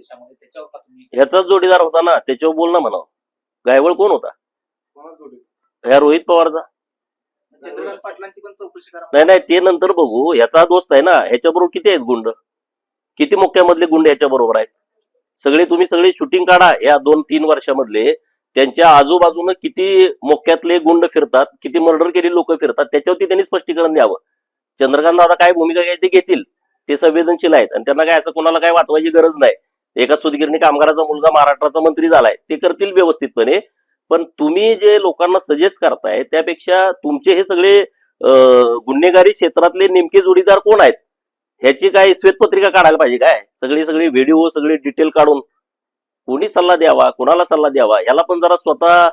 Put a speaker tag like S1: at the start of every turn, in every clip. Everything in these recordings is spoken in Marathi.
S1: प्रदेशामध्ये त्याच्यावर का तुम्ही
S2: ह्याचाच जोडीदार होता ना त्याच्यावर बोल ना म्हणावं. गायवळ कोण होता? ह्या रोहित पवारचा.
S1: चंद्रकांत पाटलांची पण चौकशी करा.
S2: नाही नाही ते नंतर बघू. ह्याचा दोस्त आहे ना ह्याच्याबरोबर किती आहेत गुंड? किती मोक्यामधले गुंड ह्याच्या बरोबर आहेत? सगळे तुम्ही सगळे शूटिंग काढा. या दोन तीन वर्षामधले त्यांच्या आजूबाजूनं किती मोक्यातले गुंड फिरतात किती मर्डर केलेली लोक फिरतात त्याच्यावरती त्यांनी स्पष्टीकरण द्यावं. चंद्रकांत दादा काय भूमिका घ्यायची ते घेतील. ते संवेदनशील आहेत. आणि त्यांना काय असं कोणाला काय वाचवायची गरज नाही. एका सुदगिरणी कामगाराचा मुलगा महाराष्ट्राचा मंत्री झालाय ते करतील व्यवस्थितपणे. पण तुम्ही जे लोकांना सजेस्ट करताय त्यापेक्षा तुमचे हे सगळे गुन्हेगारी क्षेत्रातले नेमके जोडीदार कोण आहेत? ह्याची काय श्वेतपत्रिका काढायला पाहिजे काय? सगळे सगळे व्हिडिओ सगळे डिटेल काढून कोणी सल्ला द्यावा कोणाला सल्ला द्यावा? ह्याला पण जरा स्वतः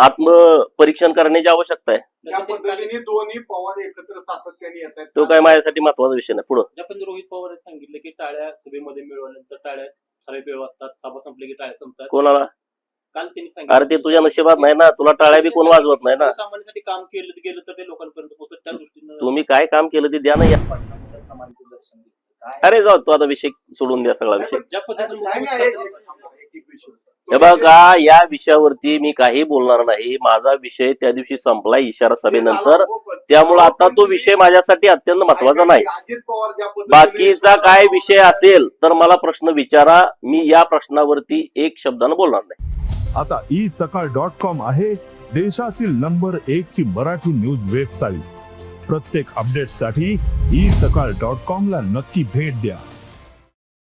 S2: आत्मपरीक्षण करण्याची आवश्यकता आहे.
S3: दोन्ही पवार एकत्र सातत्याने येत आहेत.
S2: तो काय माझ्यासाठी महत्त्वाचा विषय नाही. पुढं.
S4: रोहित पवार सांगितलं की टाळ्या सभेमध्ये मिळवल्यानंतर टाळ्या ठराविक वेळ वाजतात सभा संपली की टाळ्या संपतात?
S2: कोणाला?
S4: काल त्यांनी
S2: अरे ते तुझ्या नशिबात नाही ना तुला टाळ्या बी कोण वाजवत नाही ना?
S4: सामान्यासाठी काम केलं गेलं तर ते लोकांपर्यंत पोहोचत त्या दृष्टीनं.
S2: तुम्ही काय काम केलं ते द्या ना या.
S1: पाटलांच्या समाधीचं दर्शन घेतलं काय
S2: अरे जाऊ तू आता विषय सोडून द्या सगळा विषय.
S4: ज्या पद्धतीने
S3: नाही, नाही, एक- एक- एक विषय.
S2: हे बघा या विषयावरती मी काही बोलणार नाही. माझा विषय त्या दिवशी संपला इशारा सभेनंतर. त्यामुळे आता तो विषय माझ्यासाठी अत्यंत महत्त्वाचा नाही. बाकीचा काय विषय असेल तर मला प्रश्न विचारा. मी या प्रश्नावरती एक शब्दानं बोलणार नाही.
S5: आता ई सकाळ डॉट कॉम आहे देशातील नंबर एक ची मराठी न्यूज वेबसाईट. प्रत्येक अपडेटसाठी ई सकाळ डॉट कॉम ला नक्की भेट द्या.